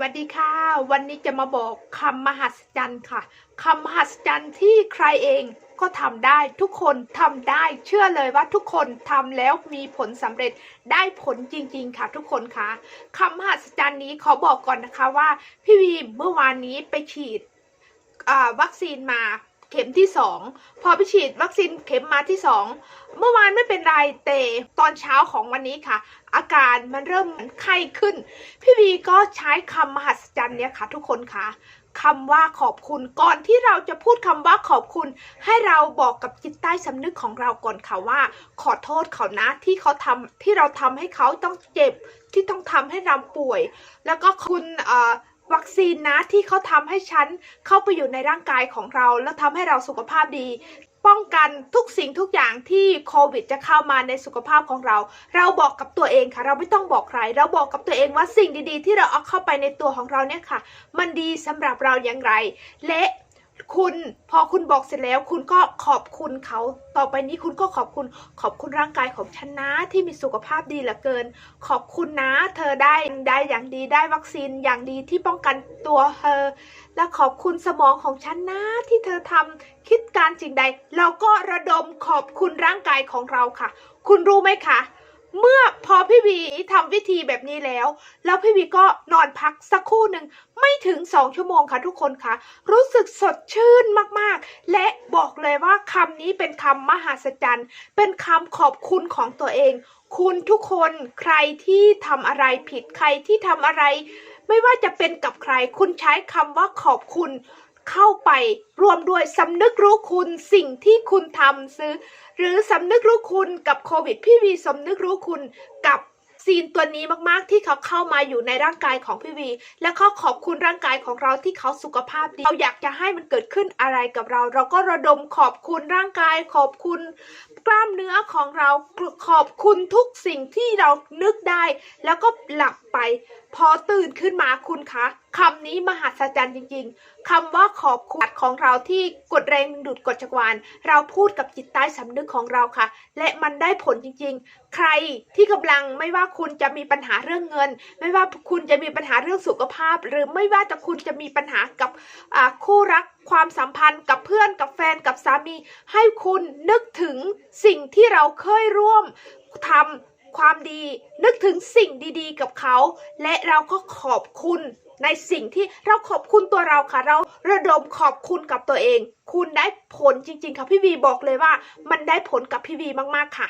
วัสดีค่ะ วันนี้จะมาบอกคำมหัศจรรย์ค่ะคำมหัศจรรย์ที่ใครเองก็ทำได้ทุกคนทำได้เชื่อเลยว่าทุกคนทำแล้วมีผลสำเร็จได้ผลจริง ๆ ค่ะทุกคนค่ะคำมหัศจรรย์นี้ขอบอกก่อนนะคะว่า พี่วีเมื่อวานนี้ไปฉีดวัคซีนมา เข็มที่สองพอไปฉีดวัคซีนเข็มมาที่สองเมื่อวานไม่เป็นไรแต่ตอนเช้าของวันนี้ค่ะ อาการมันเริ่มไข้ขึ้น พี่วีก็ใช้คำมหัศจรรย์เนี่ยค่ะ ทุกคนค่ะคำว่าขอบคุณก่อนที่เราจะพูดคำว่าขอบคุณ ให้เราบอกกับจิตใต้สำนึกของเราก่อนค่ะว่า ขอโทษเขานะที่เขาทำที่เราทำให้เขาต้องเจ็บที่ต้องทำให้เราป่วย แล้วก็คุณเอ่อ วัคซีนนะที่เขาทำให้ฉันเข้าไปอยู่ในร่างกายของเรา แล้วทำให้เราสุขภาพดี ป้องกันทุกสิ่งทุกอย่างที่โควิดจะเข้ามาในสุขภาพของเรา เราบอกกับตัวเองค่ะ เราไม่ต้องบอกใคร เราบอกกับตัวเองว่าสิ่งดีๆ ที่เราเอาเข้าไปในตัวของเราเนี่ยค่ะ มันดีสำหรับเราอย่างไร และ คุณพอคุณบอกเสร็จแล้ว คุณก็ขอบคุณเขา ต่อไปนี้คุณก็ขอบคุณขอบคุณร่างกายของฉันนะที่มีสุขภาพดีเหลือเกิน ขอบคุณนะ เธอได้ได้อย่างดีได้วัคซีนอย่างดีที่ป้องกันตัวเธอ และขอบคุณสมองของฉันนะที่เธอทำคิดการสิ่งใด เราก็ระดมขอบคุณร่างกายของเราค่ะ คุณรู้ไหมคะ เมื่อพอพี่วีทำวิธีแบบนี้แล้ว แล้วพี่วีก็นอนพักสักครู่หนึ่งไม่ถึงสองชั่วโมงค่ะทุกคนคะรู้สึกสดชื่นมากๆ และบอกเลยว่าคำนี้เป็นคำมหัศจรรย์ เป็นคำขอบคุณของตัวเอง คุณทุกคนใครที่ทำอะไรผิดใครที่ทำอะไร ไม่ว่าจะเป็นกับใคร คุณใช้คำว่าขอบคุณ เข้าไปรวมด้วยสำนึกรู้คุณสิ่งที่คุณทำซื้อ หรือสำนึกรู้คุณกับโควิด พี่วีสำนึกรู้คุณกับซีนตัวนี้มากๆที่เขาเข้ามาอยู่ในร่างกายของพี่วี และก็ขอบคุณร่างกายของเราที่เขาสุขภาพดี เราอยากจะให้มันเกิดขึ้นอะไรกับเรา เราก็ระดมขอบคุณร่างกาย ขอบคุณกล้ามเนื้อของเราขอบคุณทุกสิ่งที่เรานึกได้ แล้วก็หลับ ไป พอตื่นขึ้นมาคุณคะคำนี้มหัศจรรย์จริง ๆคำว่าขอบคุณของเราที่กดแรงดึงดูดกดจักรวาลเราพูดกับจิตใต้สำนึกของเราค่ะ และมันได้ผลจริง ๆ ใครที่กำลังไม่ว่าคุณจะมีปัญหาเรื่องเงิน ไม่ว่าคุณจะมีปัญหาเรื่องสุขภาพ หรือไม่ว่าจะคุณจะมีปัญหากับคู่รักความสัมพันธ์กับเพื่อนกับแฟนกับสามี ให้คุณนึกถึงสิ่งที่เราเคยร่วมทำ ความดี นึกถึงสิ่งดีๆ กับเขา และเราก็ขอบคุณในสิ่งที่เราขอบคุณตัวเราค่ะ เราระดมขอบคุณกับตัวเอง คุณได้ผลจริง ๆ ค่ะพี่วีบอกเลยว่า มันได้ผลกับพี่วีมากๆค่ะ